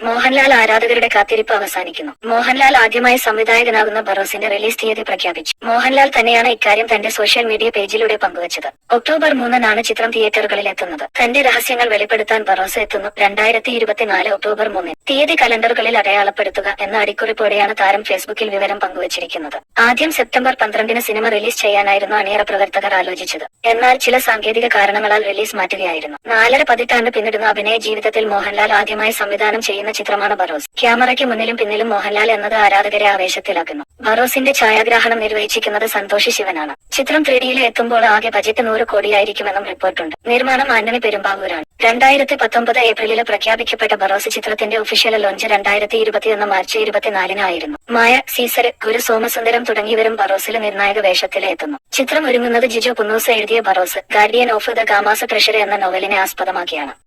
മോഹൻലാൽ ആരാധകരുടെ കാത്തിരിപ്പ് അവസാനിക്കുന്നു. മോഹൻലാൽ ആദ്യമായി സംവിധായകനാകുന്ന ബറോസിന്റെ റിലീസ് തീയതി പ്രഖ്യാപിച്ചു. മോഹൻലാൽ തന്നെയാണ് ഇക്കാര്യം തന്റെ സോഷ്യൽ മീഡിയ പേജിലൂടെ പങ്കുവച്ചത്. ഒക്ടോബർ മൂന്നിനാണ് ചിത്രം തിയേറ്ററുകളിൽ എത്തുന്നത്. തന്റെ രഹസ്യങ്ങൾ വെളിപ്പെടുത്താൻ ബറോസ് എത്തുന്നു രണ്ടായിരത്തി ഇരുപത്തിനാല് ഒക്ടോബർ മൂന്നിന്. തീയതി കലണ്ടറുകളിൽ അടയാളപ്പെടുത്തുക എന്ന അടിക്കുറിപ്പോടെയാണ് താരം ഫേസ്ബുക്കിൽ വിവരം പങ്കുവച്ചിരിക്കുന്നത്. ആദ്യം സെപ്റ്റംബർ പന്ത്രണ്ടിന് സിനിമ റിലീസ് ചെയ്യാനായിരുന്നു അണിയറ പ്രവർത്തകർ ആലോചിച്ചത്. എന്നാൽ ചില സാങ്കേതിക കാരണങ്ങളാൽ റിലീസ് മാറ്റുകയായിരുന്നു. നാലര പതിറ്റാണ്ട് പിന്നിടുന്ന അഭിനയ ജീവിതത്തിൽ മോഹൻലാൽ ആദ്യമായി സംവിധാനം ചെയ്യുന്ന ചിത്രമാണ് ബറോസ്. ക്യാമറയ്ക്ക് മുന്നിലും പിന്നിലും മോഹൻലാൽ എന്നത് ആരാധകരെ ആവേശത്തിലാക്കുന്നു. ബറോസിന്റെ ഛായാഗ്രാഹണം നിർവഹിച്ചിരിക്കുന്നത് സന്തോഷ് ശിവനാണ്. ചിത്രം ത്രീ ഡിയിൽ എത്തുമ്പോൾ ആകെ ബജറ്റ് നൂറ് കോടിയായിരിക്കുമെന്നും റിപ്പോർട്ടുണ്ട്. നിർമ്മാണം ആന്റണി പെരുമ്പാവൂരാണ്. രണ്ടായിരത്തി പത്തൊമ്പത് ഏപ്രിലിൽ പ്രഖ്യാപിക്കപ്പെട്ട ബറോസ് ചിത്രത്തിന്റെ ഒഫീഷ്യൽ ലോഞ്ച് രണ്ടായിരത്തി ഇരുപത്തിയൊന്ന് മാർച്ച് ഇരുപത്തിനാലിനായിരുന്നു മായ സീസർ ഗുരു സോമസുന്ദരം തുടങ്ങിയവരും ബറോസിൽ നിർണായക വേഷത്തിലെത്തുന്നു ചിത്രം ഒരുങ്ങുന്നത് ജിജോ കുന്നൂസ് എഴുതിയ Barroz guardian of the Gama's treasury എന്ന നോവലിനെ ആസ്പദമാക്കിയാണ്.